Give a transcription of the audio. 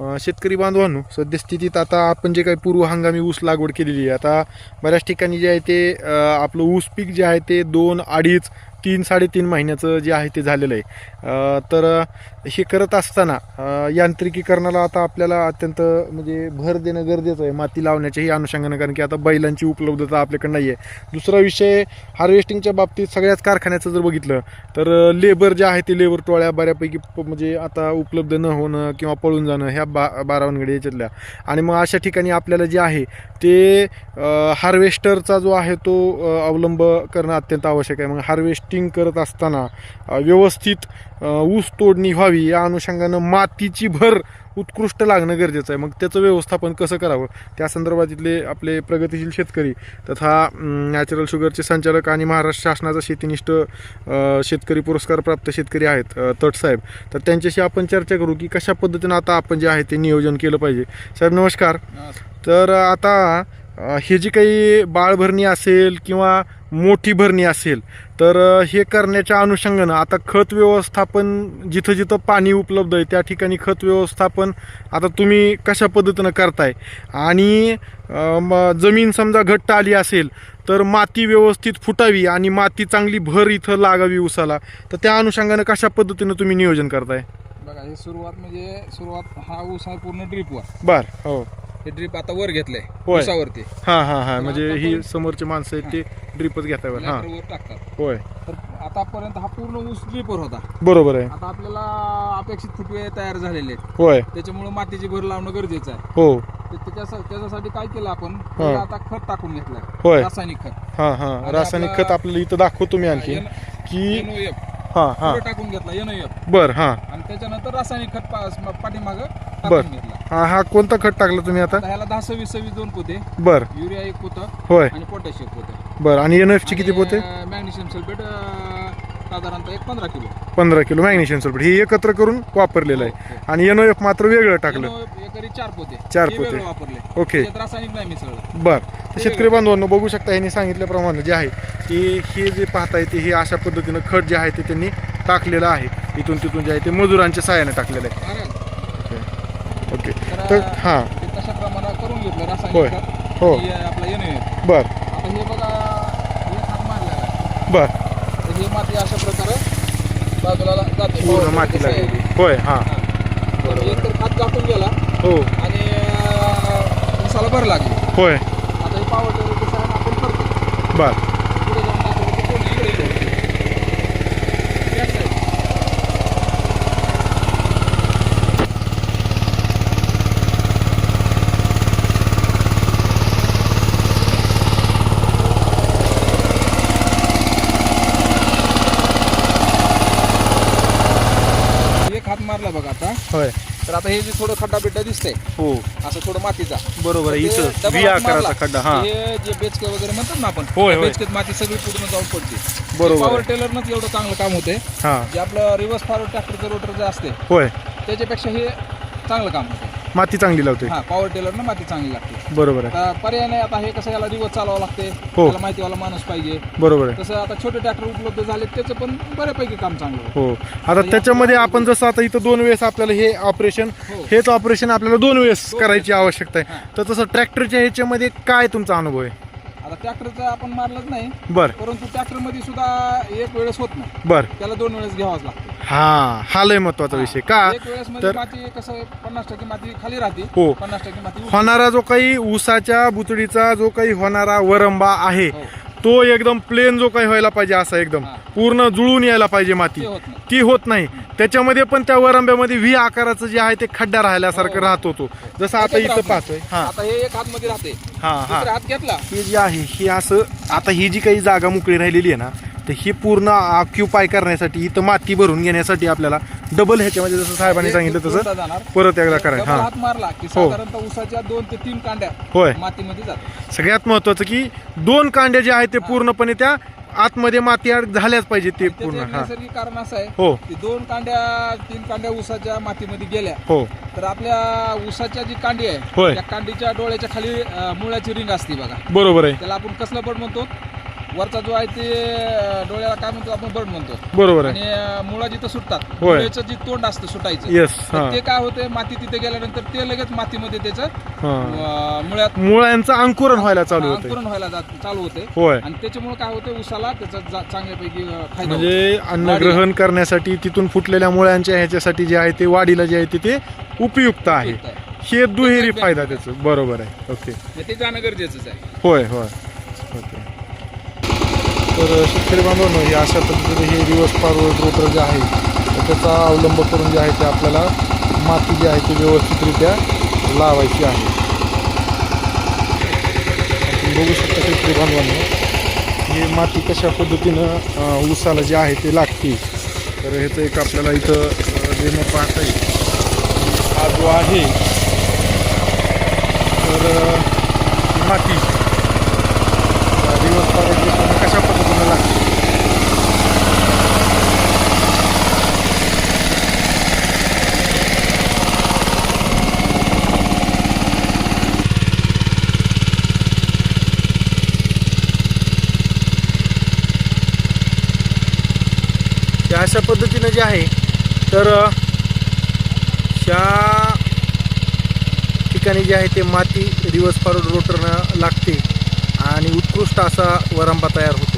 शेतकरी बांधवांनो सद्यस्थितीत आता आपण जे काही पूर्व हंगामी ऊस लागवड केलेली आहे आता बऱ्याच ठिकाणी जे आहे ते आपलं ऊस पीक जे आहे ते दोन अडीच तीन साडेतीन महिन्याचं जे आहे ते झालेलं आहे. तर हे करत असताना यांत्रिकीकरणाला आता आपल्याला अत्यंत म्हणजे भर देणं गरजेचं आहे. माती लावण्याच्याही अनुषंगानं कारण की आता बैलांची उपलब्धता आपल्याकडे नाही आहे दुसरा विषय हार्वेस्टिंगच्या बाबतीत सगळ्याच कारखान्याचं जर बघितलं तर लेबर जे आहे ते लेबर टोळ्या बऱ्यापैकी प- म्हणजे आता उपलब्ध न होणं किंवा पळून जाणं ह्या बा बारावनगडी याच्यातल्या. आणि मग अशा ठिकाणी आपल्याला जे आहे ते हार्वेस्टरचा जो आहे तो अवलंब करणं अत्यंत आवश्यक आहे. मग हार्वेस्टिंग करत असताना व्यवस्थित ऊस तोडणी व्हावी या अनुषंगानं मातीची भर उत्कृष्ट लागणं गरजेचं आहे. मग त्याचं व्यवस्थापन कसं करावं? त्या संदर्भात इथले आपले प्रगतीशील शेतकरी तथा नॅचरल शुगरचे संचालक आणि महाराष्ट्र शासनाचा शेतीनिष्ठ शेतकरी पुरस्कार प्राप्त शेतकरी आहेत अ, तट साहेब. तर त्यांच्याशी आपण चर्चा करू की कशा पद्धतीनं आता आपण जे आहे ते नियोजन केलं पाहिजे. साहेब नमस्कार. तर आता हे जी काही बाळभरणी असेल किंवा मोठी भरणी असेल तर हे करण्याच्या अनुषंगानं आता खत व्यवस्थापन जिथं जिथं पाणी उपलब्ध आहे त्या ठिकाणी खत व्यवस्थापन आता तुम्ही कशा पद्धतीनं करताय? आणि जमीन समजा घट्ट आली असेल तर माती व्यवस्थित फुटावी आणि माती चांगली भर इथं लागावी उसाला तर त्या अनुषंगानं कशा पद्धतीनं तुम्ही नियोजन करताय? बघा हे सुरुवात म्हणजे सुरुवात हा ऊस आहे पूर्ण ड्रीपवर. बर हो. हे ड्रीप आता वर घेतलंय होय. ऊसावरती हां हां हां. म्हणजे ही समोरचे माणसं आहेत ते ड्रिपच हां. Lateral वर टाकतात. होय. तर आतापर्यंत हा पूर्ण ऊस ड्रीपवर होता. बरोबर आहे. आता आपल्याला अपेक्षित फुटवे तयार झालेले आहेत. होय. त्याच्यामुळे मातीची भर लावणं गरजेचं आहे. हो. तर त्याच्या- त्याच्यासाठी काय केलं आपण? पहिलं आता खत टाकून घेतलंय. होय. रासायनिक खत. हां हां. रासायनिक खत आपल्याला इथं दाखवतो मी आणखी. की हां हां. टाकून घेतला एनओएफ बर हां. आणि त्याच्यानंतर रासायनिक खत पाठीमागं बर. टाकून घेतला. हां हा कोणता खत टाकला तुम्ही आता? ह्याला दहा सव्वीस सव्वीस दोन पोते. बर. युरिया एक पोतं होय. आणि पोटॅश एक पोतं. बर आणि एन ची किती पोते? मॅग्नेशियम सल्फेट साधारणतः एक पंधरा किलो. पंधरा किलो मॅग्नेशियम सल्फेट हे एकत्र करून वापरलेलं आहे. आणि एन एफ मात्र वेगळं टाकलं. एकरी चार पोते. चार हे पोते. वेगळं वापरले ओके. त्याच्यात रासायनिक नाही मिसळलं. बर. तर शेतकरी बांधवांनो बघू शकता यांनी सांगितल्याप्रमाणे जे आहे की हे जे पाहताय ते हे अशा पद्धतीनं खत जे आहे ते त्यांनी टाकलेलं आहे. इथून तिथून जे आहे ते मजुरांच्या सहाय्याने टाकलेलं आहे. तर हां. ते तशा प्रमाणात करून घेतलं होय. रासायनिक खत. हो. आणि आपलं एनो बर. आता हे बघा हे खत मारलेलं आहे. बर. तर ही माती अशा प्रकारे बाजूला जाते. पूर्ण माती लागलेली. होय हां. एक तर खत गाठून गेला हो. आणि अं, ऊसाला भर लागली. होय. आता हे आपण करतो. बर पुढे जाऊन टाकलं की कोणी इकडे येतं. Back side. एक हात मारला बघा आता. होय. तर आता हे जे थोडं खड्डा बिड्डा दिसतंय हो. असं थोडं मातीचा. बरोबर आहे ते इथं डबल व्ही हात आकाराचा मारला. खड्डा हां. हे जे बेचके वगैरे म्हणतात ना आपण होय, होय. बेचकेत माती सगळी पूर्ण जाऊन पडते. बरोबर पॉवर. टेलरनंच एवढं चांगलं काम होते हां. जे आपलं रिव्हर्स फॉरवर्ड ट्रॅक्टरचं रोटर जे असते होय. त्याच्यापेक्षा हे चांगलं काम होतं माती चांगली लावते हा पॉवर टेलरनं माती चांगली लागते बरोबर आहे आता पर्याय नाही आता हे कसं याला रिवर्स चालवावं लागते हो. त्याला माहितीवाला माणूस पाहिजे बरोबर आहे तसं आता छोटे ट्रॅक्टर उपलब्ध झाले त्याचं पण बऱ्यापैकी काम चांगलं होतं. हो आता त्याच्यामध्ये आपण जसं आता इथं दोन वेळेस आपल्याला हे ऑपरेशन हो. हेच ऑपरेशन आपल्याला दोन वेळेस करायची. आवश्यकता आहे. तर तसं ट्रॅक्टरच्या ह्याच्यामध्ये काय तुमचा अनुभव आहे आता ट्रॅक्टरचं आपण मारलंच नाही. बर. परंतु ट्रॅक्टरमध्ये सुद्धा एक वेळेस होत नाही. बर. त्याला दोन वेळेस घ्यावाच लागतं. हा हा लय महत्त्वाचा विषय. का? एक वेळेस म्हणजे तर- माती कसं पन्नास टक्के माती खाली राहते. हो. पन्नास टक्के माती. होणारा जो काही ऊसाच्या बुतडीचा जो काही होणारा वरंबा आहे हो. तो एकदम प्लेन जो काही व्हायला पाहिजे असा एकदम. पूर्ण जुळून यायला पाहिजे माती. ते होत नाही. ती त्याच्यामध्ये पण त्या वरंब्यामध्ये व्ही आकाराचं जे आहे ते खड्डा राहिल्यासारखं हो. राहत होतो जसं आता इथं पाहतोय. हा. आता हे हा दुसरा हात घेतला. हे जे आहे हे असं आता ही जी काही जागा मोकळी राहिलेली आहे ना तर ही पूर्ण ऑक्युपाय करण्यासाठी इथं माती भरून घेण्यासाठी आपल्याला डबल ह्याच्यामध्ये जसं साहेबांनी सांगितलं तसं परत एकदा करायचं हा. हात मारला की हो. साधारणतः उसाच्या दोन ते तीन कांड्या होय. मातीमध्ये जातात. सगळ्यात महत्वाचं की दोन कांड्या जे आहेत ते पूर्णपणे त्या आतमध्ये माती झाल्याच पाहिजे ते पूर्ण. नैसर्गिक कारण असं आहे हो. की दोन कांड्या तीन कांड्या उसाच्या मातीमध्ये गेल्या हो. तर आपल्या उसाच्या जी कांडी आहे. त्या कांडीच्या डोळ्याच्या खाली अं, मुळ्याची रिंग असते बघा. बरोबर आहे. त्याला आपण कसलं बड म्हणतो वरचा जो आहे ते डोळ्याला काय म्हणतो आपण बर्ड म्हणतो. बरोबर आहे. आणि मुळा जिथं सुटतात होय. डोळ्याचं जे तोंड असतं सुटायचं येस तर ते काय होते माती तिथे गेल्यानंतर ते लगेच मातीमध्ये त्याचं हा. अं, मुळ्यात मुळ्यांचं अंकुरण व्हायला चालू होते अंकुरण व्हायला जात- चालू होते होय. आणि त्याच्यामुळे काय होते उसाला त्याचा जा- चांगल्यापैकी अं, फायदा होतो. म्हणजे अन्न ग्रहण करण्यासाठी तिथून फुटलेल्या मुळ्यांच्या ह्याच्यासाठी जे आहे ते वाढीला जे आहे ते ते उपयुक्त आहे. उपयुक्त आहे. हे दुहेरी फायदा त्याचं. बरोबर आहे. ओके ते जाणं गरजेचंच आहे. होय होय. तर शेतकरी बांधवांनो हे अशा पद्धतीने हे दिवस फॉरवर्ड रोटर जे आहे तर त्याचा अवलंब करून जे आहे ते आपल्याला माती जी आहे ती व्यवस्थितरित्या लावायची आहे. आपण बघू शकता शेतकरी बांधवांनो हे माती कशा पद्धतीनं ऊसाला जे आहे ते लागते. तर ह्याचं एक आपल्याला इथं डेमो पाहता येईल. हा जो आहे तर माती दिवस पारोड कशा पद्धतीनं लागते ते अशा पद्धतीनं जे आहे तर ह्या ठिकाणी जे आहे ते माती रिवर्स फॉरवर्ड रोटरनं लागते आणि उत्कृष्ट असा वरंबा तयार होतो.